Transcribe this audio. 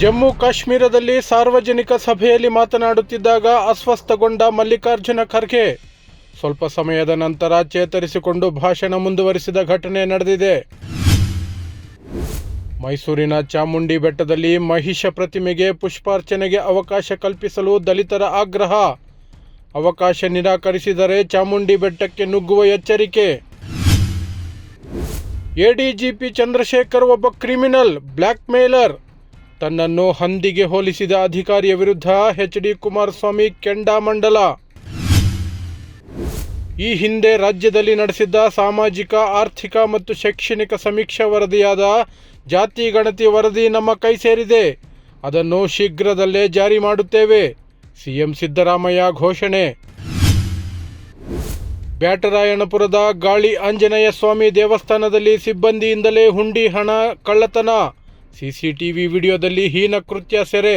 ಜಮ್ಮು ಕಾಶ್ಮೀರದಲ್ಲಿ ಸಾರ್ವಜನಿಕ ಸಭೆಯಲ್ಲಿ ಮಾತನಾಡುತ್ತಿದ್ದಾಗ ಅಸ್ವಸ್ಥಗೊಂಡ ಮಲ್ಲಿಕಾರ್ಜುನ ಖರ್ಗೆ. ಸ್ವಲ್ಪ ಸಮಯದ ನಂತರ ಚೇತರಿಸಿಕೊಂಡು ಭಾಷಣ ಮುಂದುವರಿಸಿದ ಘಟನೆ ನಡೆದಿದೆ. ಮೈಸೂರಿನ ಚಾಮುಂಡಿ ಬೆಟ್ಟದಲ್ಲಿ ಮಹಿಷ ಪ್ರತಿಮೆಗೆ ಪುಷ್ಪಾರ್ಚನೆಗೆ ಅವಕಾಶ ಕಲ್ಪಿಸಲು ದಲಿತರ ಆಗ್ರಹ. ಅವಕಾಶ ನಿರಾಕರಿಸಿದರೆ ಚಾಮುಂಡಿ ಬೆಟ್ಟಕ್ಕೆ ನುಗ್ಗುವ ಎಚ್ಚರಿಕೆ. ಎಡಿಜಿಪಿ ಚಂದ್ರಶೇಖರ್ ಒಬ್ಬ ಕ್ರಿಮಿನಲ್ ಬ್ಲ್ಯಾಕ್ ಮೇಲರ್ ತನ್ನನ್ನು ಹಂದಿಗೆ ಹೋಲಿಸಿದ ಅಧಿಕಾರಿಯ ವಿರುದ್ಧ ಎಚ್ ಡಿ ಕುಮಾರಸ್ವಾಮಿ ಕೆಂಡಾಮಂಡಲ ಈ ಹಿಂದೆ ರಾಜ್ಯದಲ್ಲಿ ನಡೆಸಿದ್ದ ಸಾಮಾಜಿಕ, ಆರ್ಥಿಕ ಮತ್ತು ಶೈಕ್ಷಣಿಕ ಸಮೀಕ್ಷಾ ವರದಿಯಾದ ಜಾತಿ ಗಣತಿ ವರದಿ ನಮ್ಮ ಕೈ ಸೇರಿದೆ. ಅದನ್ನು ಶೀಘ್ರದಲ್ಲೇ ಜಾರಿ ಮಾಡುತ್ತೇವೆ. ಸಿಎಂ ಸಿದ್ದರಾಮಯ್ಯ ಘೋಷಣೆ. ಬ್ಯಾಟರಾಯಣಪುರದ ಗಾಳಿ ಆಂಜನೇಯ ಸ್ವಾಮಿ ದೇವಸ್ಥಾನದಲ್ಲಿ ಸಿಬ್ಬಂದಿಯಿಂದಲೇ ಹುಂಡಿ ಹಣ ಕಳ್ಳತನ. ಸಿಸಿಟಿವಿ ವಿಡಿಯೋದಲ್ಲಿ ಹೀನ ಕೃತ್ಯ ಸೆರೆ.